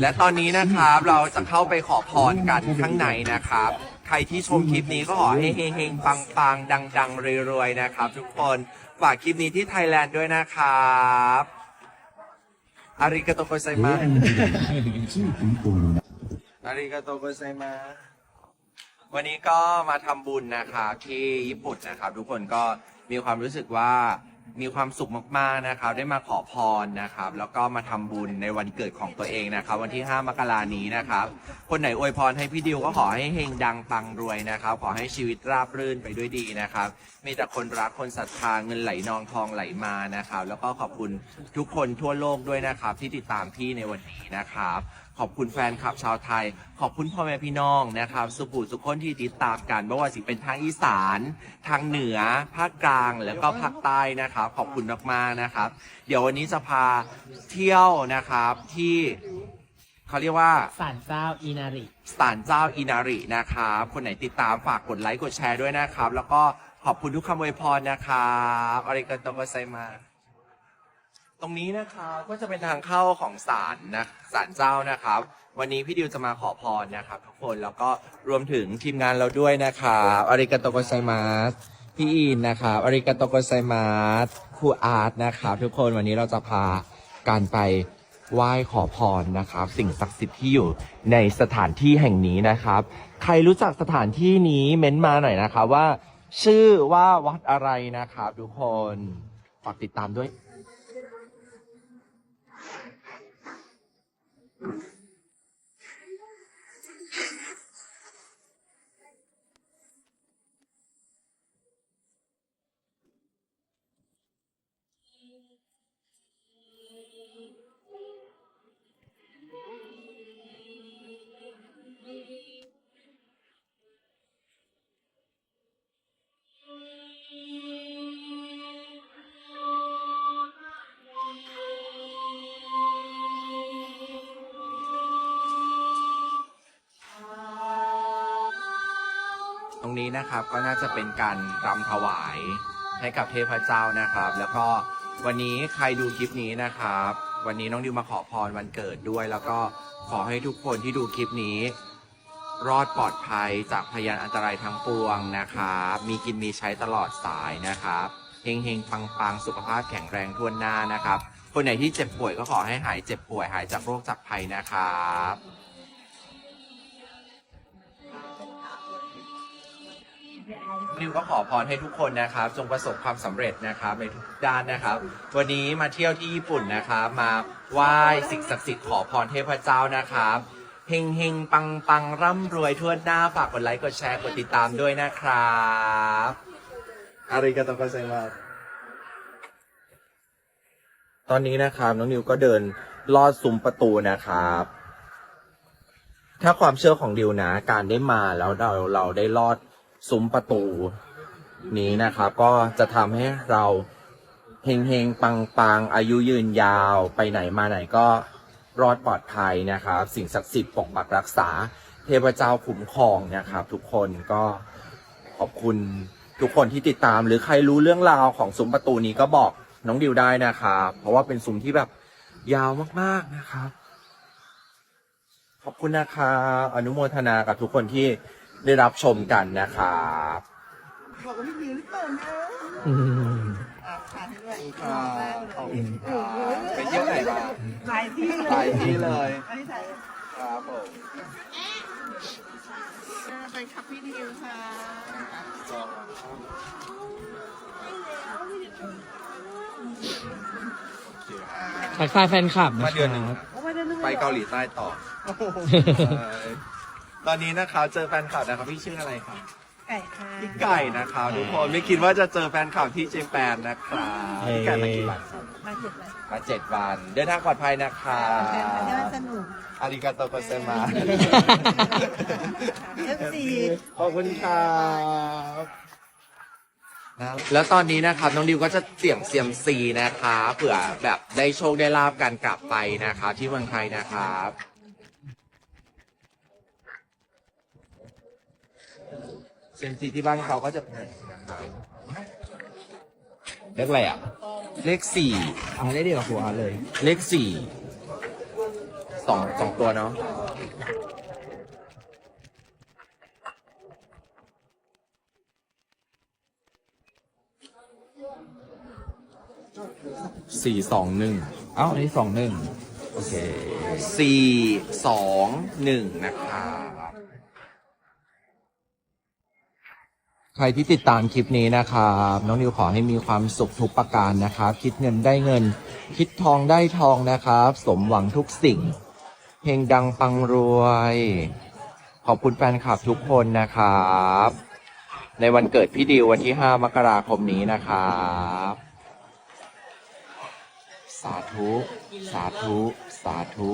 และตอนนี้นะครับเราจะเข้าไปขอพรกันข้างในนะครับ ใครที่ชมคลิปนี้ก็ขอให้เฮงๆปังๆ ดังๆรวยๆนะครับ ทุกคนฝากคลิปนี้ที่ไทยแลนด์ด้วยนะครับอาริกาโตโกไซมาอาริกาโตโกไซมาวันนี้ก็มาทำบุญนะครับที่ญี่ปุ่นนะครับ ทุกคนก็มีความรู้สึกว่า มีความสุขมากๆนะครับ ได้มาขอพรนะครับ แล้วก็มาทำบุญในวันเกิดของตัวเองนะครับ วันที่ 5 มกรานี้นะครับ คนไหนอวยพรให้พี่ดิวก็ขอให้เฮงดังปังรวยนะครับ ขอให้ชีวิตราบรื่นไปด้วยดีนะครับ มีแต่คนรักคนศรัทธาเงินไหลนองทองไหลมานะครับ แล้วก็ขอบคุณทุกคนทั่วโลกด้วยนะครับ ที่ติดตามพี่ในวันนี้นะครับ ขอบคุณแฟนคลับชาวไทย ขอบคุณพ่อแม่พี่น้องนะครับ สุภูสุขคนที่ติดตามกันไม่ว่าสิเป็นทางอีสาน ทางเหนือ ภาคกลาง แล้วก็ภาคใต้นะครับ ขอบคุณมากๆนะครับ เดี๋ยววันนี้จะพาเที่ยวนะครับที่เขาเรียกว่า ศาลเจ้าอินาริศาลเจ้าอินารินะครับ คนไหนติดตามฝากกดไลค์กดแชร์ด้วยนะครับ แล้วก็ขอบคุณทุกคำอวยพรนะครับอาริกาโตโกไซมา ตรงนี้นะครับก็จะเป็นทางเข้าของศาลนะศาลเจ้านะครับ วันนี้พี่ดิวจะมาขอพรนะครับ ทุกคนแล้วก็รวมถึงทีมงานเราด้วยนะครับอาริกาโตโกไซมาพี่อินนะครับอาริกาโตโกไซมาครูอาร์ตนะครับ ทุกคนวันนี้เราจะพาการไปไหว้ขอพรนะครับ สิ่งศักดิ์สิทธิ์ที่อยู่ในสถานที่แห่งนี้นะครับ ใครรู้จักสถานที่นี้เม้นมาหน่อยนะครับว่า ชื่อว่าวัดอะไรนะครับ ทุกคนฝากติดตามด้วย Gracias. นี้นะครับก็น่าจะเป็นการรำถวายให้กับเทพเจ้านะครับ แล้วก็วันนี้ใครดูคลิปนี้นะครับ วันนี้น้องดิวมาขอพรวันเกิดด้วย แล้วก็ขอให้ทุกคนที่ดูคลิปนี้ รอดปลอดภัยจากพยานอันตรายทั้งปวงนะครับ มีกินมีใช้ตลอดสายนะครับเฮงเฮงปังปังสุขภาพแข็งแรงทั่วหน้านะครับ คนไหนที่เจ็บป่วยก็ขอให้หายเจ็บป่วยหายจากโรคจากภัยนะครับ นิวก็ขอพรให้ทุกคนนะครับ จงประสบความสำเร็จนะครับในทุกด้านนะครับ วันนี้มาเที่ยวที่ญี่ปุ่นนะครับ มาไหว้สิ่งศักดิ์สิทธิ์ขอพรเทพเจ้านะครับเฮงเฮงปังปังร่ำรวยทั่วหน้าฝากกดไลค์กดแชร์กดติดตามด้วยนะครับอาริกาโตโกไซมาตอนนี้นะครับน้องนิวก็เดินลอดซุ้มประตูนะครับ ถ้าความเชื่อของดิวนะ การได้มาแล้วเราเราได้ลอด ซุ้มประตูนี้นะครับ ก็จะทำให้เราเฮงเฮงปังปังอายุยืนยาวไปไหนมาไหนก็รอดปลอดภัยนะครับ สิ่งศักดิ์สิทธิ์ปกปักรักษา เทพเจ้าคุ้มครองนะครับ ทุกคนก็ขอบคุณทุกคนที่ติดตาม หรือใครรู้เรื่องราวของซุ้มประตูนี้ก็บอกน้องดิวได้นะครับเพราะว่าเป็นซุ้มที่แบบยาวมากๆนะครับ ขอบคุณนะครับอนุโมทนากับทุกคนที่ ได้รับชมกันนะครับบอกว่าไม่มีหรือเปล่านะอืมอะทานด้วยไปเที่ยวไหนมาหลายที่เลยหลายที่เลยอันนี้ถ่ายครับผมอ่าไปขับพี่ดิวค่ะทักทายแฟนคลับนะมาเดือนหนึ่งครับโอ้ไม่ได้นึกไปเกาหลีใต้ต่อเออ ตอนนี้นะครับเจอแฟนคลับนะครับพี่ชื่ออะไรครับไก่ค่ะ พี่ไก่นะครับทุกคนไม่คิดว่าจะเจอแฟนคลับที่เจแปนนะครับพี่ไก่มากี่วันครับมาเจ็ดเลยมาเจ็ดวัน เดินทางปลอดภัยนะครับเที่ยวสนุกอาริกาโตโกเซมา FC ขอบคุณครับนะแล้วตอนนี้นะครับน้องดิวก็จะเสี่ยงเซียมซีนะคะเผื่อแบบได้โชคได้ลาบกันกลับไปนะครับที่เมืองไทยนะครับ เซียมซีที่บ้านเขาก็จะเป็นเลขอะไรอะ เลขสี่เอาได้ดีกว่าหัวเลย เลขสี่สองสองตัวเนาะสี่สองหนึ่งเอ้าอันนี้สองหนึ่งโอเคสี่สองหนึ่งนะครับ ใครที่ติดตามคลิปนี้นะครับน้องนิวขอให้มีความสุขทุกประการนะครับ คิดเงินได้เงิน คิดทองได้ทองนะครับ สมหวังทุกสิ่งเฮงดังปังรวย ขอบคุณแฟนคลับทุกคนนะครับ ในวันเกิดพี่ดิววันที่ 5 มกราคมนี้นะครับ สาธุ สาธุ สาธุ